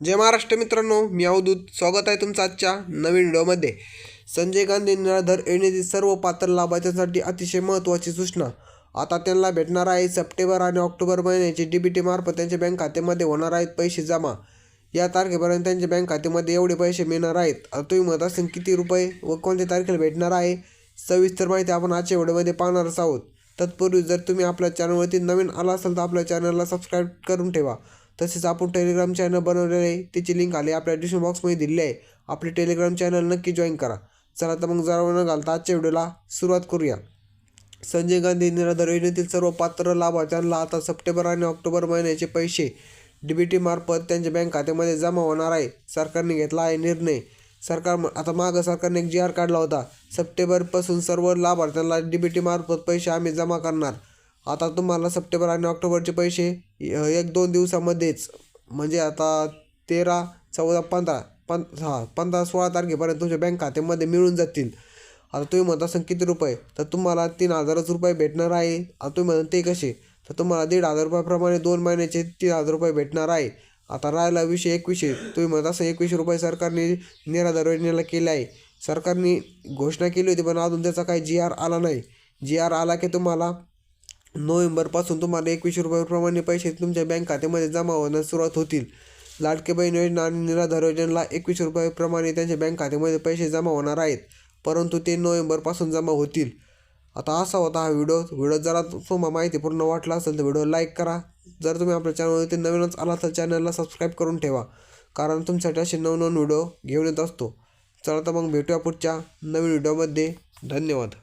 जय महाराष्ट्र मित्रांनो मी अवधूत. स्वागत आहे तुमचं आजच्या नवीन व्हिडिओमध्ये. संजय गांधी निराधार येण्याची सर्व पात्र लाभार्थ्यांसाठी अतिशय महत्त्वाची सूचना. आता त्यांना भेटणार आहे सप्टेंबर आणि ऑक्टोबर महिन्याचे डी बी टीमार्फत त्यांच्या बँक खात्यामध्ये होणार आहेत पैसे जमा. या तारखेपर्यंत त्यांच्या बँक खात्यामध्ये एवढे पैसे मिळणार आहेत. आता तुम्ही म्हणत असेल किती रुपये व कोणत्या तारखेला भेटणार आहे? सविस्तर माहिती आपण आजच्या व्हिडिओमध्ये पाहणारच आहोत. तत्पूर्वी जर तुम्ही आपल्या चॅनलवरती नवीन आला असाल तर आपल्या चॅनलला सबस्क्राईब करून ठेवा. तसेच आपण टेलिग्राम चॅनल बनवलेले आहे. त्याची लिंक आली आपल्या डिस्क्रिप्शन बॉक्समध्ये दिली आहे. आपले टेलिग्राम चॅनल नक्की जॉईन करा. चला तर मग जरा न घालता आजच्या व्हिडिओला सुरुवात करूया. संजय गांधी निराधार योजनेतील सर्व पात्र लाभार्थ्यांना आता सप्टेंबर आणि ऑक्टोबर महिन्याचे पैसे डी बी मार्फत त्यांच्या बँक खात्यामध्ये जमा होणार आहे. सरकारने घेतला आहे निर्णय. सरकार आता मागं सरकारने एक जी आर काढला होता. सप्टेंबरपासून सर्व लाभार्थ्यांना डी बी मार्फत पैसे आम्ही जमा करणार. आता तुम्हाला सप्टेंबर आणि ऑक्टोबरचे पैसे एक दोन दिवसामध्येच. म्हणजे आता तेरा चौदा पंधरा पं हा पंधरा सोळा तारखेपर्यंत तुमच्या बँक खात्यामध्ये मिळून जातील. आता तुम्ही म्हणत असं किती रुपये? तर तुम्हाला तीन हजारच रुपये भेटणार आहे. आता तुम्ही म्हणता ते कसे? तर तुम्हाला दीड हजार रुपयाप्रमाणे दोन महिन्याचे तीन हजार रुपये भेटणार आहे. आता राहिला विषय एकवीसशे तुम्ही म्हणत असं एकवीसशे रुपये सरकारने निराधार योजनेला केले आहे. सरकारने घोषणा केली होती पण अजून त्याचा काही जी आर आला नाही. जी आर आला की तुम्हाला नोव्हेंबरपासून तुम्हाला एकवीसशे रुपयाप्रमाणे पैसे तुमच्या बँक खात्यामध्ये जमा होण्यास सुरुवात होतील. लाडके बहीण योजना आणि निराधार योजनेला एकवीस रुपयाप्रमाणे त्यांच्या बँक खात्यामध्ये पैसे जमा होणार आहेत परंतु ते नोव्हेंबरपासून जमा होतील. आता असा होता हा व्हिडिओ. व्हिडिओ जरा तुम्हाला माहितीपूर्ण वाटला असेल तर व्हिडिओ लाईक करा. जर तुम्ही आपल्या चॅनलवरती नवीनच आला तर चॅनलला सबस्क्राईब करून ठेवा कारण तुमच्यासाठी असे नवनवीन व्हिडिओ घेऊन येत असतो. चला तर मग भेटूया पुढच्या नवीन व्हिडिओमध्ये. धन्यवाद.